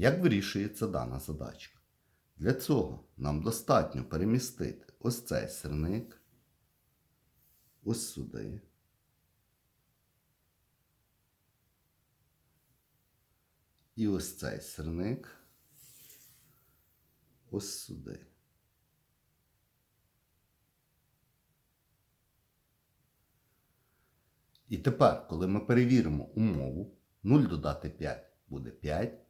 Як вирішується дана задачка? Для цього нам достатньо перемістити ось цей сирник ось сюди. І ось цей сирник ось сюди. І тепер, коли ми перевіримо умову, 0 додати 5 буде 5,